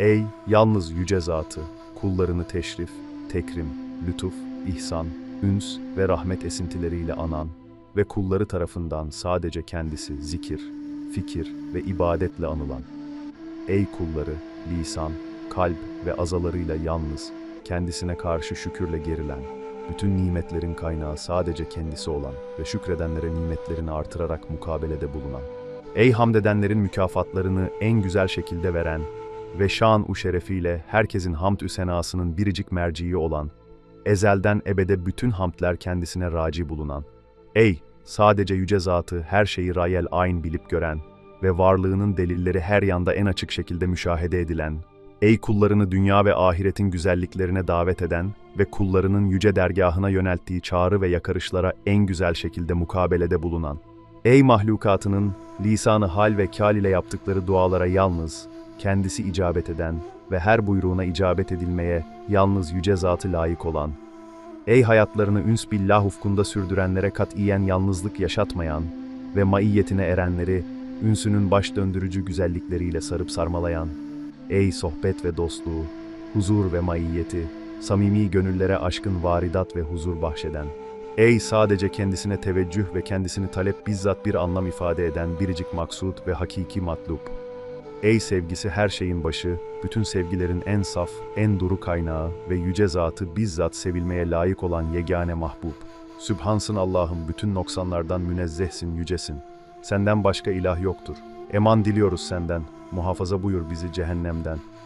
Ey yalnız yüce zatı, kullarını teşrif, tekrim, lütuf, ihsan, üns ve rahmet esintileriyle anan ve kulları tarafından sadece kendisi zikir, fikir ve ibadetle anılan. Ey kulları, lisan, kalp ve azalarıyla yalnız, kendisine karşı şükürle gerilen, bütün nimetlerin kaynağı sadece kendisi olan ve şükredenlere nimetlerini artırarak mukabelede bulunan. Ey hamd edenlerin mükafatlarını en güzel şekilde veren ve şan u şerefiyle herkesin hamd üsenasının biricik merciği olan, ezelden ebede bütün hamdler kendisine raci bulunan, ey sadece yüce zatı her şeyi rayel ayn bilip gören ve varlığının delilleri her yanda en açık şekilde müşahede edilen, ey kullarını dünya ve ahiretin güzelliklerine davet eden ve kullarının yüce dergahına yönelttiği çağrı ve yakarışlara en güzel şekilde mukabelede bulunan, ey mahlukatının lisanı hal ve kâl ile yaptıkları dualara yalnız, kendisi icabet eden ve her buyruğuna icabet edilmeye yalnız yüce zatı layık olan, ey hayatlarını üns billah ufkunda sürdürenlere katiyen yalnızlık yaşatmayan ve maiyetine erenleri ünsünün baş döndürücü güzellikleriyle sarıp sarmalayan, ey sohbet ve dostluğu, huzur ve maiyeti, samimi gönüllere aşkın varidat ve huzur bahşeden, ey sadece kendisine teveccüh ve kendisini talep bizzat bir anlam ifade eden biricik maksud ve hakiki matlup, Ey sevgisi her şeyin başı, bütün sevgilerin en saf, en duru kaynağı ve yüce zatı bizzat sevilmeye layık olan yegane mahbub. Sübhansın Allah'ım bütün noksanlardan münezzehsin, yücesin. Senden başka ilah yoktur. Eman diliyoruz senden, muhafaza buyur bizi cehennemden.